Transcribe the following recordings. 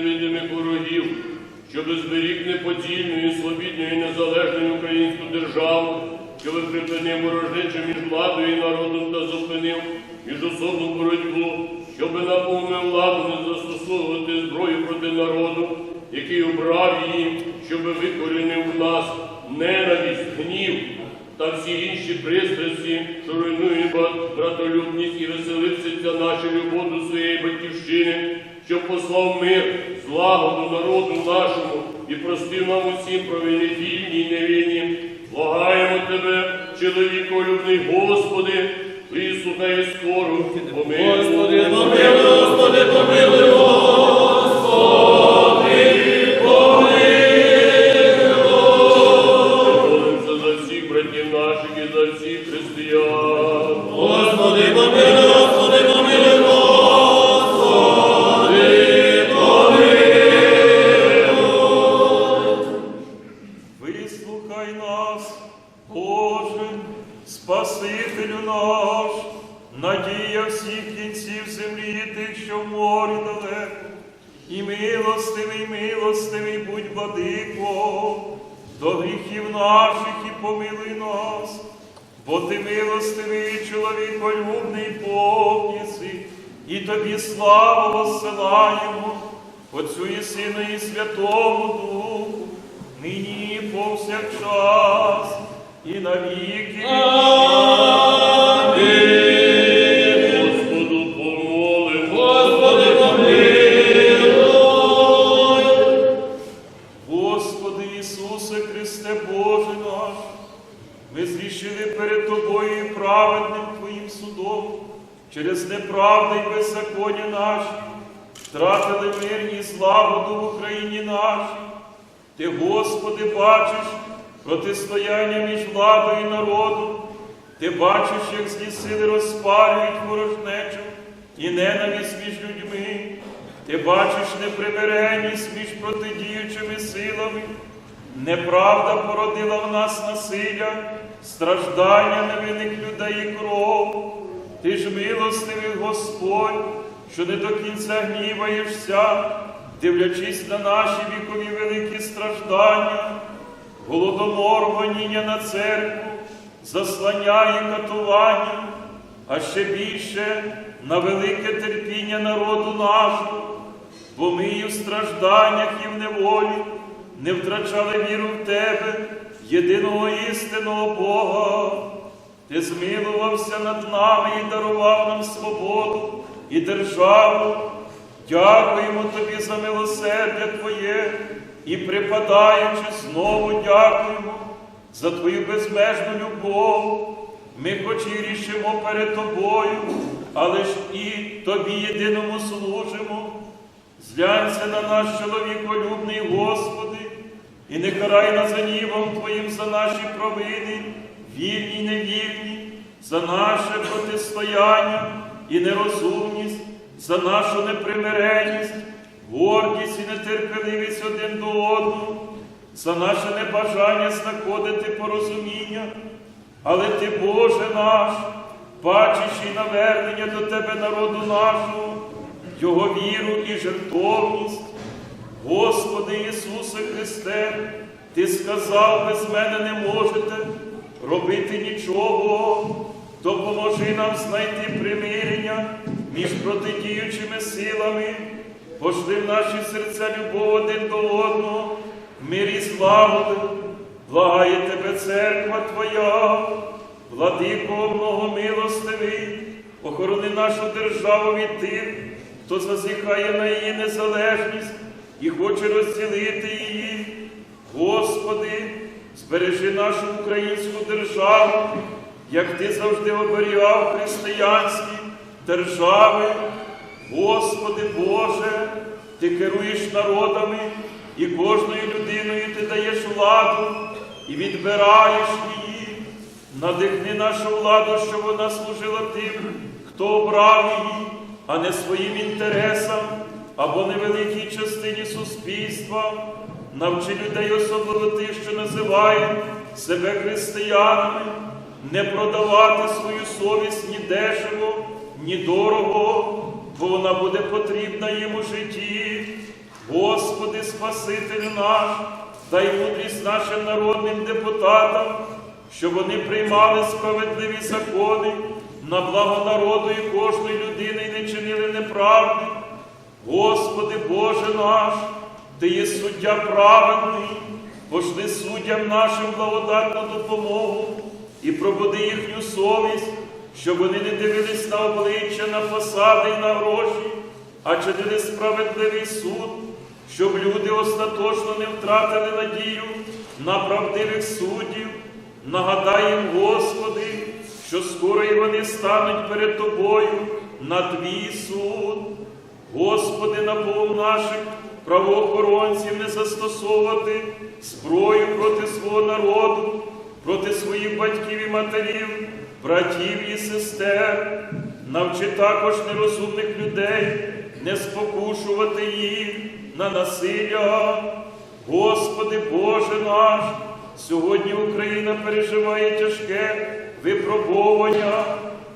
невидимих ворогів, щоби зберіг неподільну і свобідну і незалежну українську державу, щоби припинив ворожнечу між владою і народом та зупинив міжособну боротьбу, щоби наповнив владу не застосовувати зброю проти народу, який обрав її, щоби викорінив в нас ненависть, гнів та всі інші пристрасті, що руйнують братолюбність і веселиться наші любов до своєї батьківщини, щоб послав мир, злагоду народу нашому і простив нам усім провини вільні і невинні. Благаємо тебе, чоловіколюбний Господи, вислухай скору помилуй, надія всіх кінців землі, і тих, що в морі далеко, і милостивий, милостивий будь владико, до гріхів наших і помилуй нас, бо ти милостивий і чоловіколюбний Бог і тобі славу воссилаємо, Отцю і Сину і Святому Духу, нині повсякчас, і навіки. Твоїм судом, через неправди й беззаконня наші, втратили мир і злагоду Україні нашій. Ти, Господи, бачиш протистояння між владою і народом, ти бачиш, як злі сили розпалюють ворожнечу і ненависть між людьми. Ти бачиш непримиреність між протидіючими силами. Неправда породила в нас насилля, страждання невинних людей. Ти ж милостивий Господь, що не до кінця гніваєшся, дивлячись на наші вікові великі страждання, голодомор, гоніння на церкву, заслання і катування, а ще більше на велике терпіння народу нашого, бо ми і в стражданнях, і в неволі не втрачали віру в Тебе, єдиного істинного Бога. Ти змилувався над нами і дарував нам свободу і державу. Дякуємо Тобі за милосердя Твоє і припадаючи знову дякуємо за Твою безмежну любов. Ми хоч і рішимо перед Тобою, але ж і Тобі єдиному служимо. Зглянься на наш чоловіколюбний, Господи, і не карай нас Твоїм за наші провини, вільні й невільні, за наше протистояння і нерозумність, за нашу непримиреність, гордість і нетерпеливість один до одного, за наше небажання знаходити порозуміння. Але ти, Боже наш, бачиш і навернення до Тебе народу нашого, Його віру і жертовність. Господи Ісусе Христе, Ти сказав, без мене не можете робити нічого, допоможи нам знайти примирення між протидіючими силами, пошли в наші серця любов один до одного, в мирі злагоди, благає Тебе церква Твоя, владико многомилостивий, охорони нашу державу від тих, хто зазіхає на її незалежність і хоче розділити її. Господи, збережи нашу українську державу, як Ти завжди оберігав християнські держави. Господи Боже, Ти керуєш народами і кожною людиною Ти даєш владу і відбираєш її. Надихни нашу владу, щоб вона служила тим, хто обрав її, а не своїм інтересам або невеликій частині суспільства. Навчи людей, особливо тих, що називають себе християнами, не продавати свою совість ні дешево, ні дорого, бо вона буде потрібна їм у житті. Господи, Спасителю наш, дай мудрість нашим народним депутатам, щоб вони приймали справедливі закони на благо народу і кожної людини і не чинили неправди. Господи Боже наш, Ти є суддя праведний, пошли суддям нашим благодатну допомогу і пробуди їхню совість, щоб вони не дивились на обличчя, на посади і на гроші, а чинили справедливий суд, щоб люди остаточно не втратили надію на правдивих суддів. Нагадай їм, Господи, що скоро і вони стануть перед Тобою на Твій суд. Господи, наповн наших правоохоронців не застосовувати зброю проти свого народу, проти своїх батьків і матерів, братів і сестер. Навчи також нерозумних людей не спокушувати їх на насилля. Господи Боже наш, сьогодні Україна переживає тяжке випробовування.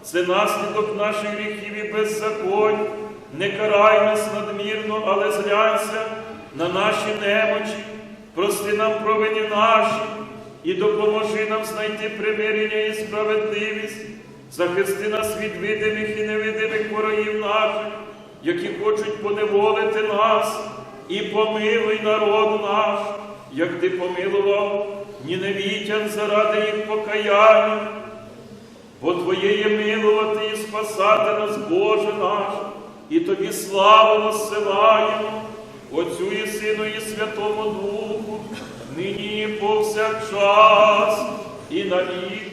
Це наслідок наших гріхів і беззаконь. Не карай нас надмірно, але зглянься на наші немочі, прости нам провини наші і допоможи нам знайти примирення і справедливість. Захисти нас від видимих і невидимих ворогів наших, які хочуть поневолити нас, і помилуй народ наш, як ти помилував ніневітян заради їх покаяння. Бо Твоє є милувати і спасати нас, Боже наш, і Тобі славу насилаємо, Отцю і Сину, і Святому Духу, нині повсякчас, і на віки